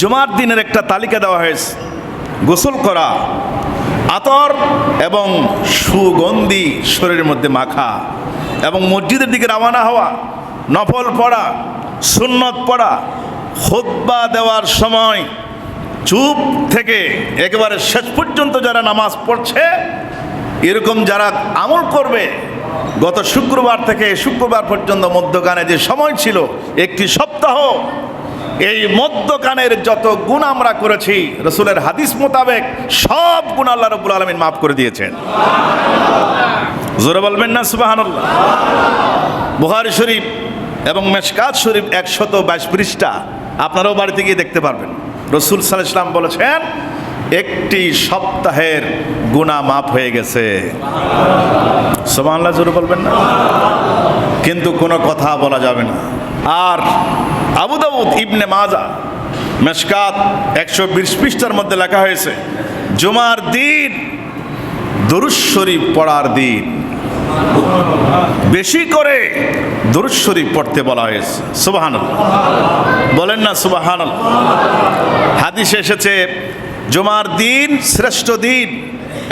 জুমার দিনের একটা তালিকা দেওয়া হয়েছে। গোসল করা, আতর এবং সুগন্ধি শরীরের মধ্যে মাখা এবং মসজিদের দিকে রওনা হওয়া, নফল পড়া, সুন্নত পড়া খোদ্া দেওয়ার সময় চুপ থেকে একেবারে শেষ পর্যন্ত যারা নামাজ পড়ছে, এরকম যারা আমল করবে, গত শুক্রবার থেকে শুক্রবার পর্যন্ত মধ্যকানে যে সময় ছিল, একটি সপ্তাহ এই মধ্যকানের যত গুণ আমরা করেছি, রসুলের হাদিস মোতাবেক সব গুণ আল্লাহ রবুল আলমিন মাফ করে দিয়েছেন। জোরে বলবেন না সুবাহান্লাহ বুহারি শরীফ এবং মেশকাত শরীফ একশত বাইশ পৃষ্ঠা, আপনারাও বাড়িতে গিয়ে দেখতে পারবেন। রসুল সাল ইসলাম বলেছেন, একটি সপ্তাহের গুণা মাফ হয়ে গেছে। সোমান্লা জোরে বলবেন না। কিন্তু কোনো কথা বলা যাবে না। আর আবু দাউদ ইবনে মাজা, মেশকাত একশো বিশ পৃষ্ঠার মধ্যে লেখা হয়েছে, জুমার দিন, দরুদ শরীফ পড়ার দিন। বেশি করে দরুদ শরীফ পড়তে বলা হয়েছে। সুবাহান বলেন না সুবাহান হাদিস এসেছে, জুমার দিন শ্রেষ্ঠ দিন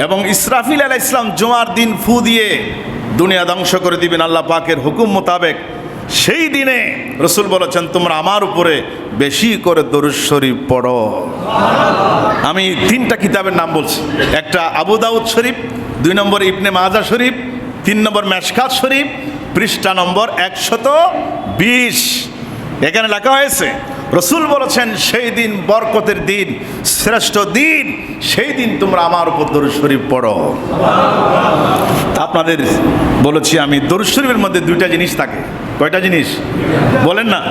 এবং ইসরাফিল আলাহ ইসলাম জুমার দিন ফু দিয়ে দুনিয়া ধ্বংস করে দিবেন আল্লাহ পাকের হুকুম মোতাবেক। সেই দিনে রসুল বলেছেন, তোমরা আমার উপরে বেশি করে দরুদ শরীফ পড়ো। আমি তিনটা কিতাবের নাম বলছি। একটা আবু দাউদ শরীফ, দুই নম্বর ইবনে মাজা শরীফ, তিন নম্বর মেশকাত শরীফ, পৃষ্ঠা নম্বর একশত বিশ। এখানে লেখা হয়েছে রসুল বলেছেন, সেই দিন বরকতের দিন, শ্রেষ্ঠ দিন, সেই দিন তোমরা আমার উপর দরুদ শরীফ পড়ো। আপনাদের বলেছি আমি, দরুদ শরীফের মধ্যে দুইটা জিনিস থাকে। কয়টা জিনিস? বলেন না।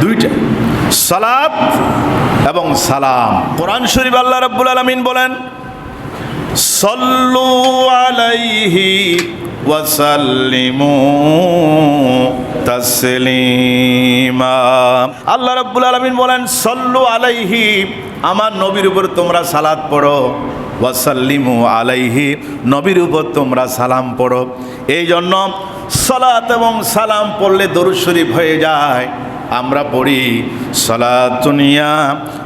দুইটা। সালাত এবং সালাম। কোরআন শরীফ আল্লাহ রাব্বুল আলামিন বলেন সল্লু আলাইহি ওয়াসাল্লিমু তাসলিমা। আল্লাহ রাব্বুল আলামিন বলেন, সল্লু আলাইহি, আমার নবীর উপর তোমরা সালাত পড়ো। ওয়াসাল্লিমু আলাইহি, নবীর উপর তোমরা সালাম পড়ো। এই জন্য সালাত এবং সালাম পড়লে দরুদ শরীফ হয়ে যায়। আমরা পড়ি সালাতুনিয়া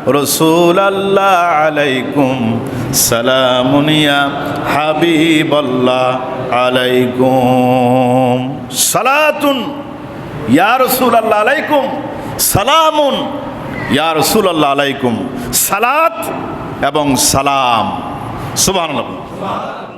রসুল আল্লাহ আলাইকুম সালামুনিয়া হাবিবাল্লাহ আলাইকুম, সালাতুন ইয়া রসুল আল্লাহ আলাইকুম, সালামুন ইয়া রসুল আল্লাহ আলাইকুম, সালাত এবং সালাম। সুবহানাল্লাহ।